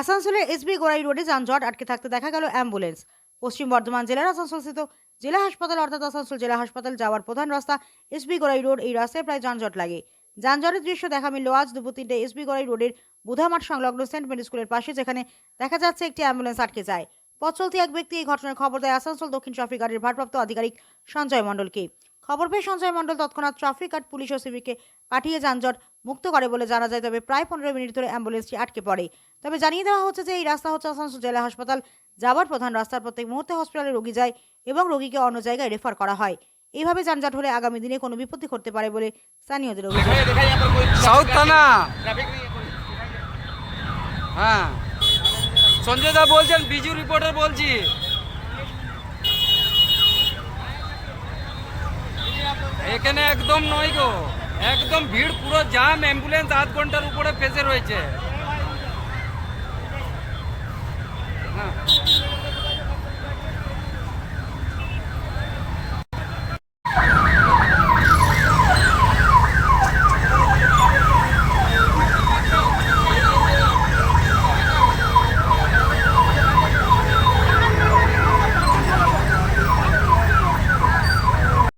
আসানসোলের এসবি গোড়াই রোডে যানজট আটকে থাকতে দেখা গেল অ্যাম্বুলেন্স। পশ্চিম বর্ধমান জেলার আসানসোলস্থিত জেলা হাসপাতাল অর্থাৎ আসানসোল জেলা হাসপাতাল যাওয়ার প্রধান রাস্তা এসবি গোড়াই রোড। এই রাস্তায় প্রায় যানজট লাগে। যানজটের দৃশ্য দেখা মিলল আজ দুপুর তিনটে এসবি গোড়াই রোডের বুধামাঠ সংলগ্ন সেন্ট মেরি স্কুলের পাশে, যেখানে দেখা যাচ্ছে একটি অ্যাম্বুলেন্স আটকে যায়। পথ চলতি এক ব্যক্তি এই ঘটনার খবর দেয় আসানসোল দক্ষিণ ট্রাফিক গার্ডের ভারপ্রাপ্ত আধিকারিক সঞ্জয় মণ্ডলকে। খবর পেয়ে সঞ্জয় মণ্ডল তৎক্ষণাৎ ট্রাফিক গার্ড পুলিশ ও সিভিককে পাঠিয়ে যানজট মুক্ত করে বলে জানা যায় তবে প্রায় পনেরো মিনিট ধরে অ্যাম্বুলেন্সটি আটকে পড়ে। তবে জানিয়ে দেওয়া হচ্ছে যে এই রাস্তা হচ্ছে আসানসোল জেলা হাসপাতাল। যাওয়ার প্রধান রাস্তার প্রত্যেক মুহূর্তে হসপিটালে রোগী যায় এবং রোগীকে অন্য জায়গায় রেফার করা হয়। এইভাবে যানজট হলে আগামী দিনে কোনো বিপত্তি ঘটতে পারে বলে স্থানীয়দের অভিযোগ। সাউথ থানা। হ্যাঁ। সঞ্জয় দা বলছেন বিজু রিপোর্টার বলছি। এখানে একদম নয় গো। একদম ভিড় পুরো জাম অ্যাম্বুলেন্স আধ ঘণ্টার উপরে ফেসে রয়েছে।